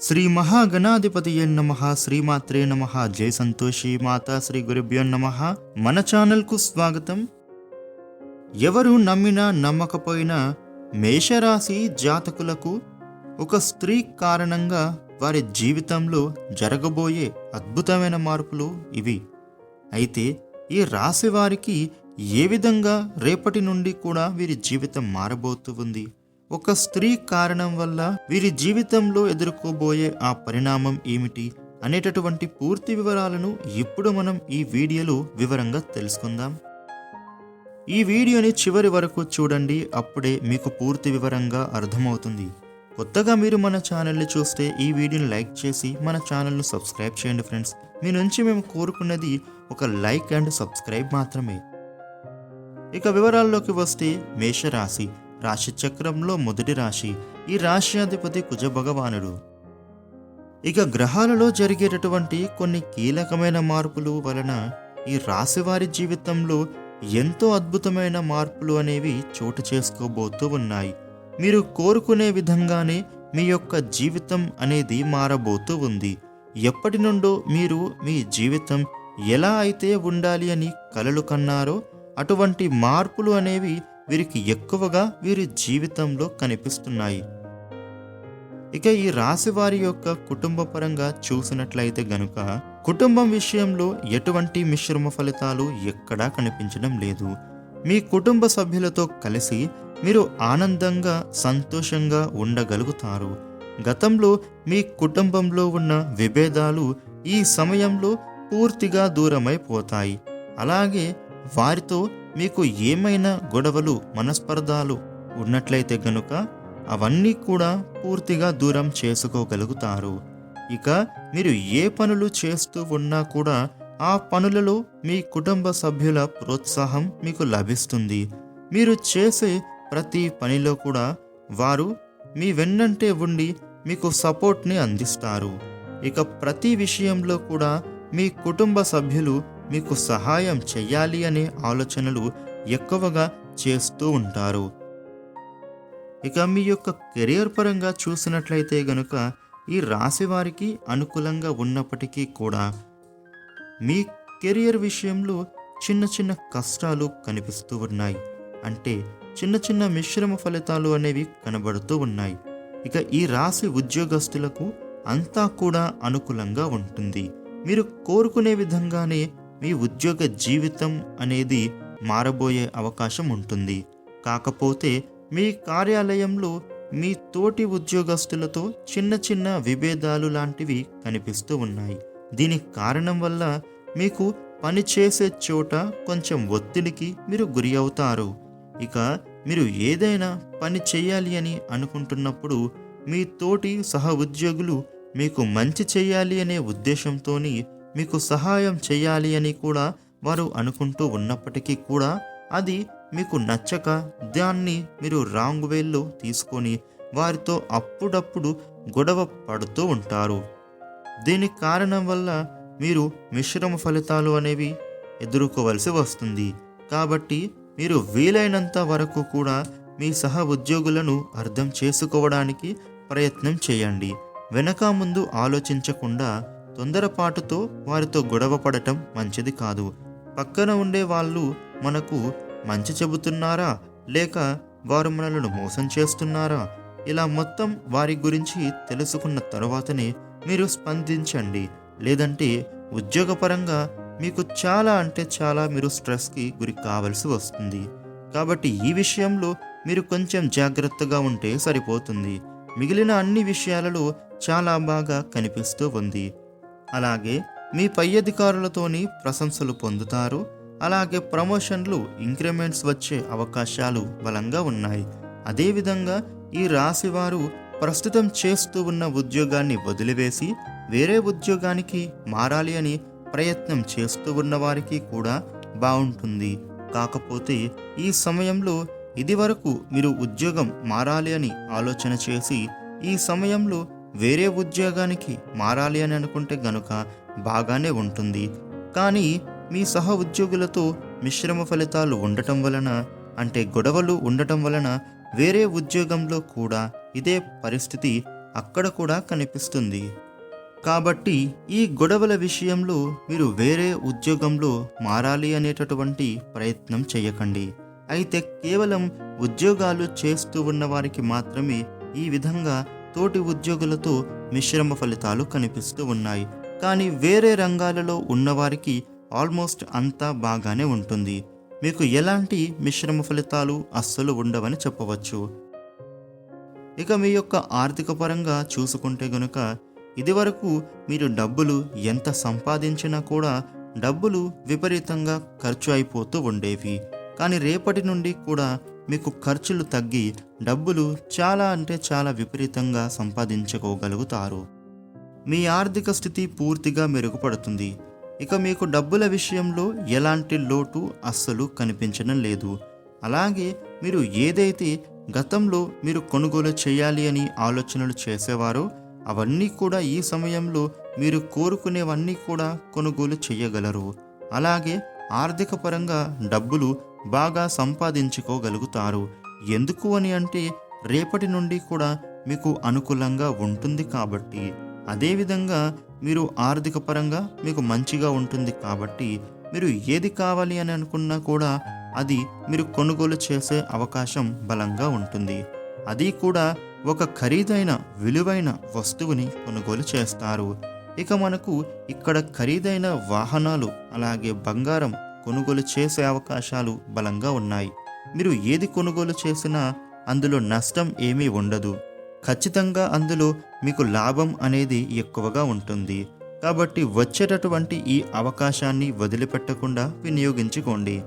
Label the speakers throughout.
Speaker 1: శ్రీ మహాగణాధిపతి నమ శ్రీమాత్రే నమ జయ సంతోషి మాతా శ్రీ గురుభ్యో నమ. మన ఛానల్కు స్వాగతం. ఎవరు నమ్మినా నమ్మకపోయినా మేషరాశి జాతకులకు ఒక స్త్రీ కారణంగా వారి జీవితంలో జరగబోయే అద్భుతమైన మార్పులు ఇవి. అయితే ఈ రాశి వారికి ఏ విధంగా రేపటి నుండి కూడా వీరి జీవితం మారబోతూ ఉంది? ఒక స్త్రీ కారణం వల్ల వీరి జీవితంలో ఎదుర్కోబోయే ఆ పరిణామం ఏమిటి అనేటటువంటి పూర్తి వివరాలను ఇప్పుడు మనం ఈ వీడియోలో వివరంగా తెలుసుకుందాం. ఈ వీడియోని చివరి వరకు చూడండి అప్పుడే మీకు పూర్తి వివరంగా అర్థమవుతుంది. కొత్తగా మీరు మన ఛానల్ని చూస్తే ఈ వీడియోని లైక్ చేసి మన ఛానల్ను సబ్స్క్రైబ్ చేయండి ఫ్రెండ్స్. మీ నుంచి మేము కోరుకున్నది ఒక లైక్ అండ్ సబ్స్క్రైబ్ మాత్రమే. ఇక వివరాల్లోకి వస్తే మేషరాశి. రాశిచక్రంలో మొదటి రాశి ఈ రాశ్యాధిపతి కుజ భగవానుడు ఇక గ్రహాలలో జరిగేటటువంటి కొన్ని కీలకమైన మార్పులు వలన ఈ రాశి వారి జీవితంలో ఎంతో అద్భుతమైన మార్పులు అనేవి చోటు చేసుకోబోతూ ఉన్నాయి. మీరు కోరుకునే విధంగానే మీ యొక్క జీవితం అనేది మారబోతూ ఉంది. ఎప్పటి నుండో మీరు మీ జీవితం ఎలా అయితే ఉండాలి అని కలలు కన్నారో అటువంటి మార్పులు అనేవి వీరికి ఎక్కువగా వీరి జీవితంలో కనిపిస్తున్నాయి. ఇక ఈ రాశి వారి యొక్క కుటుంబ పరంగా చూసినట్లయితే గనుక కుటుంబం విషయంలో ఎటువంటి మిశ్రమ ఫలితాలు ఎక్కడా కనిపించడం లేదు. మీ కుటుంబ సభ్యులతో కలిసి మీరు ఆనందంగా సంతోషంగా ఉండగలుగుతారు. గతంలో మీ కుటుంబంలో ఉన్న విభేదాలు ఈ సమయంలో పూర్తిగా దూరమైపోతాయి. అలాగే వారితో మీకు ఏమైనా గొడవలు మనస్పర్ధాలు ఉన్నట్లయితే గనుక అవన్నీ కూడా పూర్తిగా దూరం చేసుకోగలుగుతారు. ఇక మీరు ఏ పనులు చేస్తూ ఉన్నా కూడా ఆ పనులలో మీ కుటుంబ సభ్యుల ప్రోత్సాహం మీకు లభిస్తుంది. మీరు చేసే ప్రతి పనిలో కూడా వారు మీ వెన్నంటే ఉండి మీకు సపోర్ట్ని అందిస్తారు. ఇక ప్రతి విషయంలో కూడా మీ కుటుంబ సభ్యులు మీకు సహాయం చెయ్యాలి అనే ఆలోచనలు ఎక్కువగా చేస్తూ ఉంటారు. ఇక మీ యొక్క కెరియర్ పరంగా చూసినట్లయితే గనుక ఈ రాశి వారికి అనుకూలంగా ఉన్నప్పటికీ కూడా మీ కెరియర్ విషయంలో చిన్న చిన్న కష్టాలు కనిపిస్తూ ఉన్నాయి. అంటే చిన్న చిన్న మిశ్రమ ఫలితాలు అనేవి కనబడుతూ ఉన్నాయి. ఇక ఈ రాశి ఉద్యోగస్తులకు అంతా కూడా అనుకూలంగా ఉంటుంది. మీరు కోరుకునే విధంగానే మీ ఉద్యోగ జీవితం అనేది మారబోయే అవకాశం ఉంటుంది. కాకపోతే మీ కార్యాలయంలో మీ తోటి ఉద్యోగస్తులతో చిన్న చిన్న విభేదాలు లాంటివి కనిపిస్తూ ఉన్నాయి. దీనికి కారణం వల్ల మీకు పని చేసే చోట కొంచెం ఒత్తిడికి మీరు గురి అవుతారు. ఇక మీరు ఏదైనా పని చేయాలి అని అనుకుంటున్నప్పుడు మీ తోటి సహ ఉద్యోగులు మీకు మంచి చేయాలి అనే ఉద్దేశంతో మీకు సహాయం చేయాలి అని కూడా వారు అనుకుంటూ ఉన్నప్పటికీ కూడా అది మీకు నచ్చక దాన్ని మీరు రాంగ్ వేల్లో తీసుకొని వారితో అప్పుడప్పుడు గొడవ పడుతూ ఉంటారు. దీనికి కారణం వల్ల మీరు మిశ్రమ ఫలితాలు అనేవి ఎదుర్కోవలసి వస్తుంది. కాబట్టి మీరు వీలైనంత వరకు కూడా మీ సహ ఉద్యోగులను అర్థం చేసుకోవడానికి ప్రయత్నం చేయండి. వెనక ముందు ఆలోచించకుండా తొందరపాటుతో వారితో గొడవపడటం మంచిది కాదు. పక్కన ఉండే వాళ్ళు మనకు మంచి చెబుతున్నారా? లేక వారు మనలను మోసం చేస్తున్నారా? ఇలా మొత్తం వారి గురించి తెలుసుకున్న తరువాతనే మీరు స్పందించండి. లేదంటే ఉద్యోగపరంగా మీకు చాలా అంటే చాలా మీరు స్ట్రెస్కి గురి కావలసి వస్తుంది. కాబట్టి ఈ విషయంలో మీరు కొంచెం జాగ్రత్తగా ఉంటే సరిపోతుంది. మిగిలిన అన్ని విషయాలలో చాలా బాగా కనిపిస్తూ ఉంది. అలాగే మీ పై అధికారులతోని ప్రశంసలు పొందుతారు. అలాగే ప్రమోషన్లు ఇంక్రిమెంట్స్ వచ్చే అవకాశాలు బలంగా ఉన్నాయి. అదేవిధంగా ఈ రాశి వారు ప్రస్తుతం చేస్తూ ఉన్న ఉద్యోగాన్ని వదిలివేసి వేరే ఉద్యోగానికి మారాలి అని ప్రయత్నం చేస్తూ ఉన్న వారికి కూడా బాగుంటుంది. కాకపోతే ఈ సమయంలో ఇదివరకు మీరు ఉద్యోగం మారాలి అని ఆలోచన చేసి ఈ సమయంలో వేరే ఉద్యోగానికి మారాలి అని అనుకుంటే గనుక బాగానే ఉంటుంది. కానీ మీ సహ ఉద్యోగులతో మిశ్రమ ఫలితాలు ఉండటం వలన అంటే గొడవలు ఉండటం వలన వేరే ఉద్యోగంలో కూడా ఇదే పరిస్థితి అక్కడ కూడా కనిపిస్తుంది. కాబట్టి ఈ గొడవల విషయంలో మీరు వేరే ఉద్యోగంలో మారాలి అనేటటువంటి ప్రయత్నం చేయకండి. అయితే కేవలం ఉద్యోగాలు చేస్తూ ఉన్న వారికి మాత్రమే ఈ విధంగా తోటి ఉద్యోగులతో మిశ్రమ ఫలితాలు కనిపిస్తూ ఉన్నాయి. కానీ వేరే రంగాలలో ఉన్నవారికి ఆల్మోస్ట్ అంతా బాగానే ఉంటుంది. మీకు ఎలాంటి మిశ్రమ ఫలితాలు అస్సలు ఉండవని చెప్పవచ్చు. ఇక మీ యొక్క ఆర్థిక పరంగా చూసుకుంటే గనుక ఇదివరకు మీరు డబ్బులు ఎంత సంపాదించినా కూడా డబ్బులు విపరీతంగా ఖర్చు అయిపోతూ ఉండేవి. కానీ రేపటి నుండి కూడా మీకు ఖర్చులు తగ్గి డబ్బులు చాలా అంటే చాలా విపరీతంగా సంపాదించుకోగలుగుతారు. మీ ఆర్థిక స్థితి పూర్తిగా మెరుగుపడుతుంది. ఇక మీకు డబ్బుల విషయంలో ఎలాంటి లోటు అస్సలు కనిపించడం లేదు. అలాగే మీరు ఏదైతే గతంలో మీరు కొనుగోలు చేయాలి అని ఆలోచనలు చేసేవారో అవన్నీ కూడా ఈ సమయంలో మీరు కోరుకునేవన్నీ కూడా కొనుగోలు చేయగలరు. అలాగే ఆర్థిక పరంగా డబ్బులు బాగా సంపాదించుకోగలుగుతారు. ఎందుకు అని అంటే రేపటి నుండి కూడా మీకు అనుకూలంగా ఉంటుంది కాబట్టి. అదేవిధంగా మీరు ఆర్థిక పరంగా మీకు మంచిగా ఉంటుంది కాబట్టి మీరు ఏది కావాలి అని అనుకున్నా కూడా అది మీరు కొనుగోలు చేసే అవకాశం బలంగా ఉంటుంది. అది కూడా ఒక ఖరీదైన విలువైన వస్తువుని కొనుగోలు చేస్తారు. ఇక మనకు ఇక్కడ ఖరీదైన వాహనాలు అలాగే బంగారం కొనుగోలు చేసే అవకాశాలు బలంగా ఉన్నాయి. మీరు ఏది కొనుగోలు చేసినా అందులో నష్టం ఏమీ ఉండదు. ఖచ్చితంగా అందులో మీకు లాభం అనేది ఎక్కువగా ఉంటుంది. కాబట్టి వచ్చేటటువంటి ఈ అవకాశాన్ని వదిలిపెట్టకుండా వినియోగించుకోండి.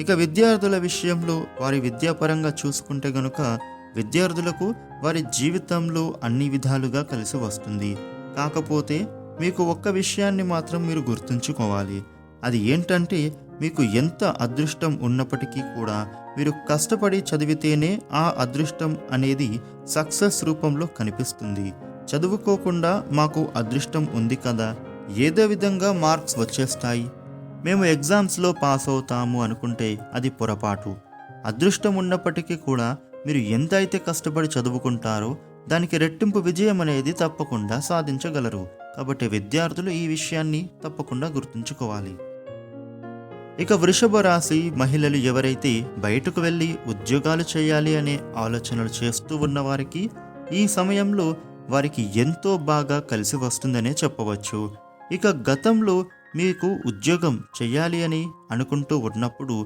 Speaker 1: ఇక విద్యార్థుల విషయంలో వారి విద్యాపరంగా చూసుకుంటే గనుక విద్యార్థులకు వారి జీవితంలో అన్ని విధాలుగా కలిసి వస్తుంది. కాకపోతే మీకు ఒక్క విషయాన్ని మాత్రం మీరు గుర్తుంచుకోవాలి. అది ఏంటంటే మీకు ఎంత అదృష్టం ఉన్నప్పటికీ కూడా మీరు కష్టపడి చదివితేనే ఆ అదృష్టం అనేది సక్సెస్ రూపంలో కనిపిస్తుంది. చదువుకోకుండా మాకు అదృష్టం ఉంది కదా ఏదో విధంగా మార్క్స్ వచ్చేస్తాయి. మేము ఎగ్జామ్స్లో పాస్ అవుతాము అనుకుంటే అది పొరపాటు. అదృష్టం ఉన్నప్పటికీ కూడా మీరు ఎంత అయితే కష్టపడి చదువుకుంటారో దానికి రెట్టింపు విజయం అనేది తప్పకుండా సాధించగలరు. కాబట్టి విద్యార్థులు ఈ విషయాన్ని తప్పకుండా గుర్తుంచుకోవాలి. ఇక వృషభ రాశి మహిళలు ఎవరైతే బయటకు వెళ్ళి ఉద్యోగాలు చేయాలి అనే ఆలోచనలు చేస్తూ ఉన్నవారికి ఈ సమయంలో వారికి ఎంతో బాగా కలిసి వస్తుందనే చెప్పవచ్చు. ఇక గతంలో మీకు ఉద్యోగం చేయాలి అని అనుకుంటూ ఉన్నప్పుడు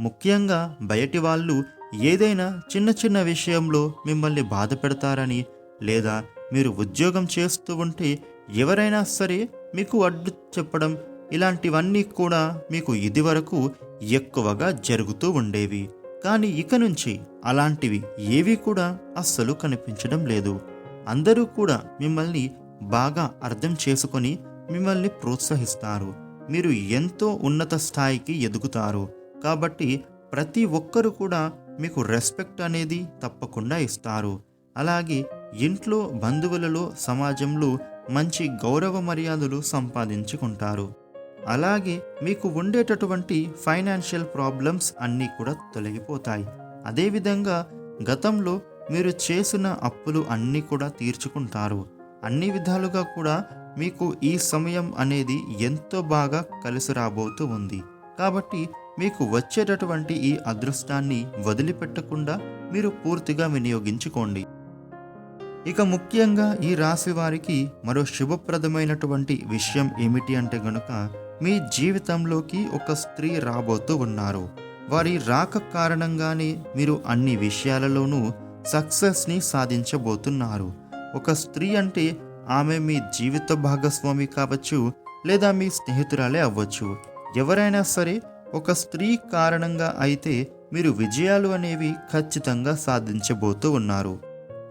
Speaker 1: ముఖ్యంగా బయటి వాళ్ళు ఏదైనా చిన్న చిన్న విషయంలో మిమ్మల్ని బాధ పెడతారని లేదా మీరు ఉద్యోగం చేస్తూ ఉంటే ఎవరైనా సరే మీకు అడ్డు చెప్పడం ఇలాంటివన్నీ కూడా మీకు ఇదివరకు ఎక్కువగా జరుగుతూ ఉండేవి. కానీ ఇక నుంచి అలాంటివి ఏవి కూడా అస్సలు కనిపించడం లేదు. అందరూ కూడా మిమ్మల్ని బాగా అర్థం చేసుకొని మిమ్మల్ని ప్రోత్సహిస్తారు. మీరు ఎంతో ఉన్నత స్థాయికి ఎదుగుతారు. కాబట్టి ప్రతి ఒక్కరు కూడా మీకు రెస్పెక్ట్ అనేది తప్పకుండా ఇస్తారు. అలాగే ఇంట్లో బంధువులలో సమాజంలో మంచి గౌరవ మర్యాదలు సంపాదించుకుంటారు. అలాగే మీకు ఉండేటటువంటి ఫైనాన్షియల్ ప్రాబ్లమ్స్ అన్నీ కూడా తొలగిపోతాయి. అదేవిధంగా గతంలో మీరు చేసిన అప్పులు అన్నీ కూడా తీర్చుకుంటారు. అన్ని విధాలుగా కూడా మీకు ఈ సమయం అనేది ఎంతో బాగా కలిసి రాబోతూ ఉంది. కాబట్టి మీకు వచ్చేటటువంటి ఈ అదృష్టాన్ని వదిలిపెట్టకుండా మీరు పూర్తిగా వినియోగించుకోండి. ఇక ముఖ్యంగా ఈ రాశి వారికి మరో శుభప్రదమైనటువంటి విషయం ఏమిటి అంటే గనుక మీ జీవితంలోకి ఒక స్త్రీ రాబోతూ ఉన్నారు. వారి రాక కారణంగానే మీరు అన్ని విషయాలలోనూ సక్సెస్ని సాధించబోతున్నారు. ఒక స్త్రీ అంటే ఆమె మీ జీవిత భాగస్వామి కావచ్చు లేదా మీ స్నేహితురాలే అవ్వచ్చు. ఎవరైనా సరే ఒక స్త్రీ కారణంగా అయితే మీరు విజయాలు అనేవి ఖచ్చితంగా సాధించబోతూ ఉన్నారు.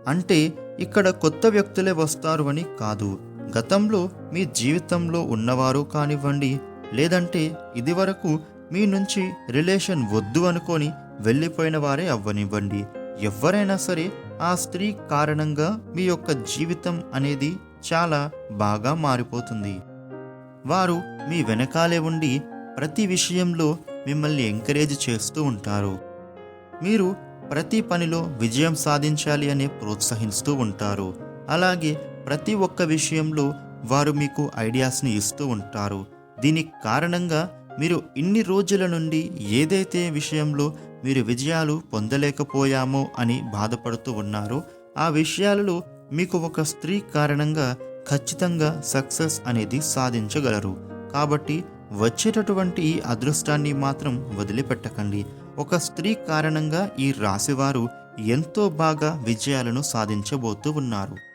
Speaker 1: అంటే ఇక్కడ కొత్త వ్యక్తులే వస్తారు అని కాదు. గతంలో మీ జీవితంలో ఉన్నవారు కానివ్వండి లేదంటే ఇదివరకు మీ నుంచి రిలేషన్ వద్దు అనుకొని వెళ్ళిపోయిన వారే అవ్వనివ్వండి. ఎవరైనా సరే ఆ స్త్రీ కారణంగా మీ యొక్క జీవితం అనేది చాలా బాగా మారిపోతుంది. వారు మీ వెనకాలే ఉండి ప్రతి విషయంలో మిమ్మల్ని ఎంకరేజ్ చేస్తూ ఉంటారు. మీరు ప్రతి పనిలో విజయం సాధించాలి అని ప్రోత్సహిస్తూ ఉంటారు. అలాగే ప్రతి ఒక్క విషయంలో వారు మీకు ఐడియాస్ని ఇస్తూ ఉంటారు. దీనికి కారణంగా మీరు ఇన్ని రోజుల నుండి ఏదైతే విషయంలో మీరు విజయాలు పొందలేకపోయామో అని బాధపడుతూ ఉన్నారో. ఆ విషయాలలో మీకు ఒక స్త్రీ కారణంగా ఖచ్చితంగా సక్సెస్ అనేది సాధించగలరు. కాబట్టి వచ్చేటటువంటి ఈ అదృష్టాన్ని మాత్రం వదిలిపెట్టకండి. ఒక స్త్రీ కారణంగా ఈ రాశివారు ఎంతో బాగా విజయాలను సాధించబోతూ ఉన్నారు.